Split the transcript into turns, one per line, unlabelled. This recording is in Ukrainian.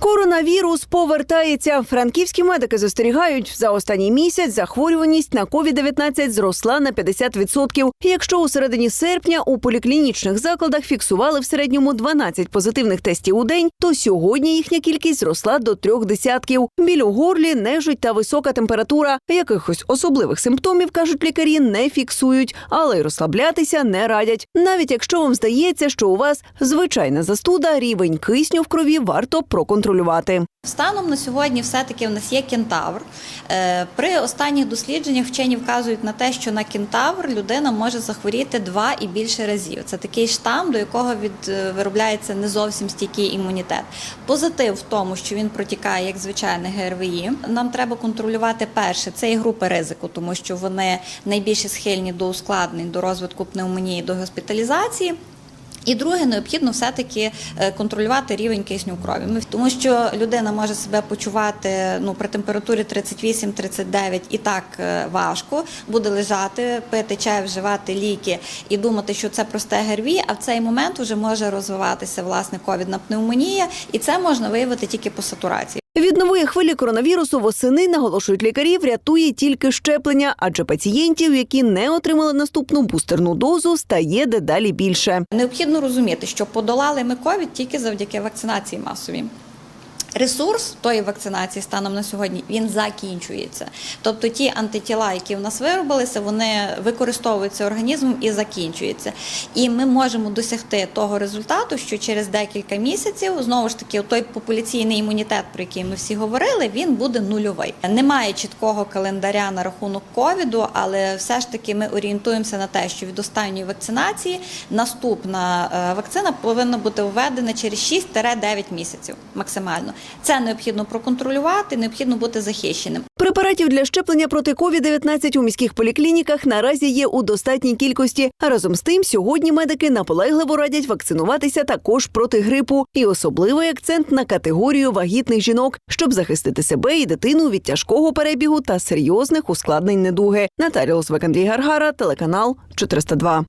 Коронавірус повертається. Франківські медики застерігають, за останній місяць захворюваність на COVID-19 зросла на 50%. І Якщо у середині серпня у поліклінічних закладах фіксували в середньому 12 позитивних тестів у день, то сьогодні їхня кількість зросла до трьох десятків. Біль у горлі, нежить та висока температура. Якихось особливих симптомів кажуть лікарі, не фіксують, але й розслаблятися не радять. Навіть якщо вам здається, що у вас звичайна застуда, рівень кисню в крові варто проконтролювати.
Станом на сьогодні все-таки в нас є кентавр. Е, При останніх дослідженнях вчені вказують на те, що на кентавр людина може захворіти два і більше разів. Це такий штам, до якого від, е, виробляється не зовсім стійкий імунітет. Позитив в тому, що він протікає як звичайне ГРВІ. Нам треба контролювати перше це і групи ризику, тому що вони найбільше схильні до ускладнень, до розвитку пневмонії, до госпіталізації. І друге, необхідно все-таки е, контролювати рівень кисню в крові. Тому що людина може себе почувати ну, при температурі 38-39 і так е, важко, буде лежати, пити чай, вживати ліки і думати, що це просте ГРВІ, а в цей момент вже може розвиватися власне ковідна пневмонія, і це можна виявити тільки по сатурації.
Від нової хвилі коронавірусу восени наголошують лікарі, врятує тільки щеплення, адже пацієнтів, які не отримали наступну бустерну дозу, стає дедалі більше.
Необхідно розуміти, що подолали ми ковід тільки завдяки вакцинації масовій. Ресурс тої вакцинації станом на сьогодні він закінчується. Тобто ті антитіла, які в нас виробилися, вони використовуються організмом і закінчуються. І ми можемо досягти того результату, що через декілька місяців знову ж таки той популяційний імунітет, про який ми всі говорили, він буде нульовий. Немає чіткого календаря на рахунок ковіду, але все ж таки ми орієнтуємося на те, що від останньої вакцинації наступна е, вакцина повинна бути введена через 6-9 місяців максимально. Це необхідно проконтролювати, необхідно бути захищеним.
Препаратів для щеплення проти COVID-19 у міських поліклініках наразі є у достатній кількості. А разом з тим, сьогодні медики наполегливо радять вакцинуватися також проти грипу, і особливий акцент на категорію вагітних жінок, щоб захистити себе і дитину від тяжкого перебігу та серйозних ускладнень недуги. Наталія Андрій Гаргара, телеканал 402.